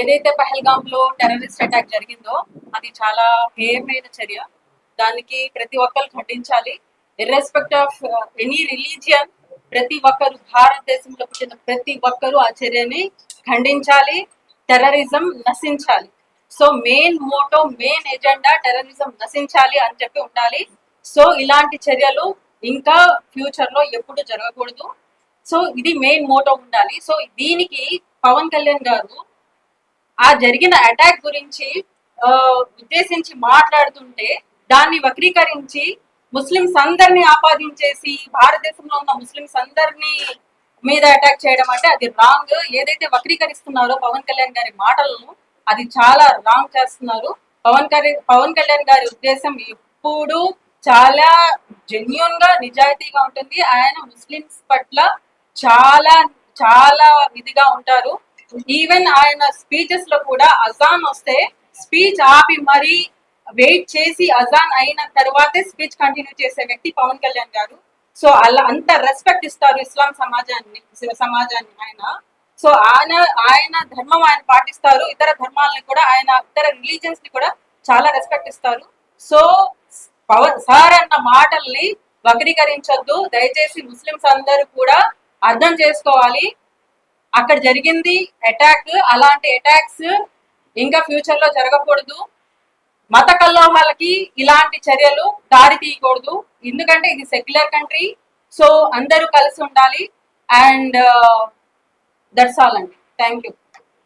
ఏదైతే పహల్గామ్లో terrorist attack జరిగిందో అది చాలా హేయమైన చర్య. దానికి ప్రతి ఒక్కరు ఖండించాలి. ఇర్రెస్పెక్ట్ ఆఫ్ ఎనీ రిలీజియన్ ప్రతి ఒక్కరు భారతదేశంలో పుట్టిన ప్రతి ఒక్కరు ఆ చర్యని ఖండించాలి. టెర్రరిజం నశించాలి. So main motto main agenda terrorism నశించాలి అని చెప్పి ఉండాలి. సో ఇలాంటి చర్యలు ఇంకా ఫ్యూచర్లో ఎప్పుడు జరగకూడదు. సో ఇది మెయిన్ మోటో ఉండాలి. సో దీనికి పవన్ కళ్యాణ్ గారు ఆ జరిగిన అటాక్ గురించి ఉద్దేశించి మాట్లాడుతుంటే దాన్ని వక్రీకరించి ముస్లింస్ అందరినీ ఆపాదించేసి భారతదేశంలో ఉన్న ముస్లింస్ అందరినీ మీద అటాక్ చేయడం అంటే అది రాంగ్ ఏదైతే వక్రీకరిస్తున్నారో పవన్ కళ్యాణ్ గారి మాటలను అది చాలా రాంగ్ చేస్తున్నారు. పవన్ కళ్యాణ్ పవన్ కళ్యాణ్ గారి ఉద్దేశం ఎప్పుడు చాలా జెన్యున్గా నిజాయితీగా ఉంటుంది. ఆయన ముస్లింస్ పట్ల చాలా చాలా ఇదిగా ఉంటారు. ఈవెన్ ఆయన స్పీచెస్లో కూడా అజాన్ వస్తే స్పీచ్ ఆపి మరి వెయిట్ చేసి అజాన్ అయిన తర్వాతే స్పీచ్ కంటిన్యూ చేసే వ్యక్తి పవన్ కళ్యాణ్ గారు. సో అలా అంత రెస్పెక్ట్ ఇస్తారు ఇస్లాం సమాజాన్ని సమాజాన్ని ఆయన. సో ఆయన ఆయన ధర్మం ఆయన పాటిస్తారు. ఇతర ధర్మాలని కూడా ఆయన ఇతర రిలీజియన్స్ని కూడా చాలా రెస్పెక్ట్ ఇస్తారు. సో పవన్ సార్ అన్న మాటల్ని వక్రీకరించొద్దు. దయచేసి ముస్లిమ్స్ అందరూ కూడా అర్థం చేసుకోవాలి. అక్కడ జరిగింది అటాక్ అలాంటి అటాక్స్ ఇంకా ఫ్యూచర్లో జరగకూడదు. మత కల్లోహాలకి ఇలాంటి చర్యలు దారి తీయకూడదు. ఎందుకంటే ఇది సెక్యులర్ కంట్రీ సో అందరూ కలిసి ఉండాలి. అండ్ దట్స్ ఆల్ అండి. Thank you